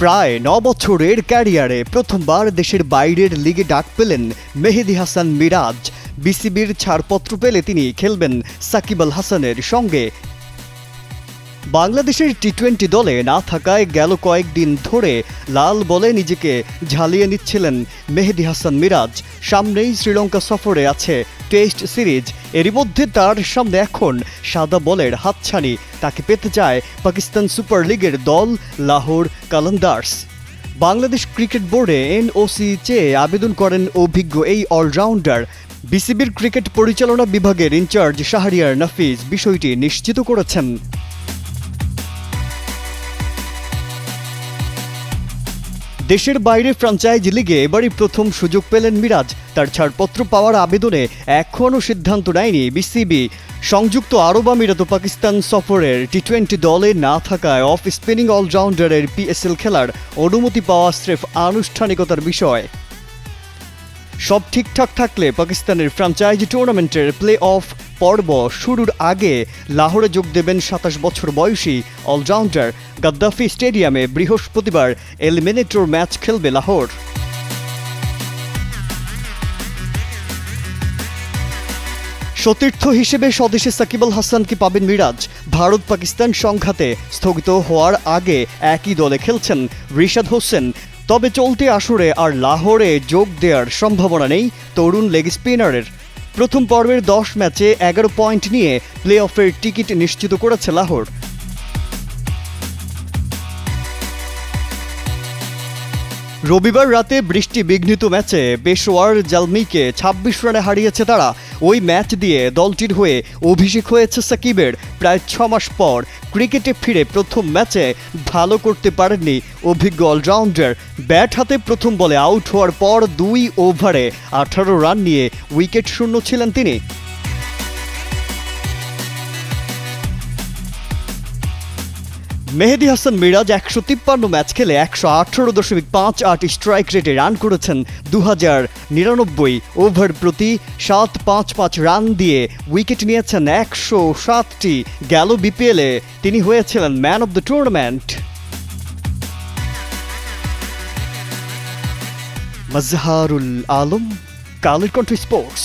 প্রায় ন বছরের ক্যারিয়ারে প্রথমবার দেশের বাইরের লিগে ডাক পেলেন মেহেদি হাসান মিরাজ। বিসিবির ছাড়পত্র পেলে তিনি খেলবেন সাকিব আল হাসানের সঙ্গে। বাংলাদেশের টি টোয়েন্টি দলে না থাকায় গেল কয়েকদিন ধরে লাল বলে নিজেকে ঝালিয়ে নিচ্ছিলেন মেহেদি হাসান মিরাজ। সামনেই শ্রীলঙ্কা সফরে আছে টেস্ট সিরিজ। এরই মধ্যে তার সামনে এখন সাদা বলের হাতছানি। তাকে পেতে চায় পাকিস্তান সুপার লিগের দল লাহোর কালান্দার্স। বাংলাদেশ ক্রিকেট বোর্ডে এনওসি চেয়ে আবেদন করেন অভিজ্ঞ এই অলরাউন্ডার। বিসিবির ক্রিকেট পরিচালনা বিভাগের ইনচার্জ শাহরিয়ার নাফিজ বিষয়টি নিশ্চিত করেছেন। দেশের বাইরে ফ্রাঞ্চাইজ লিগে এবারই প্রথম সুযোগ পেলেন মিরাজ। তার ছাড়পত্র পাওয়ার আবেদনে এখনও সিদ্ধান্ত নেয়নি বিসিবি। সংযুক্ত আরব আমিরাত পাকিস্তান সফরের টি টোয়েন্টি দলে না থাকায় অফ স্পিনিং অলরাউন্ডারের পিএসএল খেলার অনুমতি পাওয়া স্রেফ আনুষ্ঠানিকতার বিষয়। সব ঠিকঠাক থাকলে পাকিস্তানের ফ্রাঞ্চাইজি টুর্নামেন্টের প্লে অফ পর্ব শুরুর আগে লাহোরে যোগ দেবেন সাতাশ বছর বয়সী অলরাউন্ডার গাদ্দাফি স্টেডিয়ামে বৃহস্পতিবার এলিমিনেটর ম্যাচ খেলবে লাহোর। সতীর্থ হিসেবে স্বদেশে সাকিব আল হাসানকে পাবেন মিরাজ? ভারত পাকিস্তান সংঘাতে স্থগিত হওয়ার আগে একই দলে খেলছেন রিশাদ হোসেন। তবে চলতি আসরে আর লাহোরে যোগ দেওয়ার সম্ভাবনা নেই তরুণ লেগ স্পিনারের। প্রথম পর্বের দশ ম্যাচে এগারো পয়েন্ট নিয়ে প্লে অফের টিকিট নিশ্চিত করেছে লাহোর। রবিবার রাতে বৃষ্টি বিঘ্নিত ম্যাচে পেশোয়ার জালমিকে ছাব্বিশ রানে হারিয়েছে তারা। ওই ম্যাচ দিয়ে দলটির হয়ে অভিষেক হয়েছে সাকিবের। প্রায় ছ মাস পর ক্রিকেটে ফিরে প্রথম ম্যাচে ভালো করতে পারেননি অভিজ্ঞ অলরাউন্ডার। ব্যাট হাতে প্রথম বলে আউট হওয়ার পর দুই ওভারে আঠারো রান নিয়ে উইকেট শূন্য ছিলেন তিনি। মেহেদি হাসান মিরাজ একশো তিপ্পান্ন ম্যাচ খেলে একশো আঠারো দশমিক পাঁচ আট স্ট্রাইক রেটে রান করেছেন দু হাজার নিরানব্বই ওভার প্রতি সাত পাঁচ পাঁচ রান দিয়ে উইকেট নিয়েছেন একশো সাতটি। গেল বিপিএলে তিনি হয়েছিলেন man of the tournament. Mazharul Alam, Kaler Kantho sports.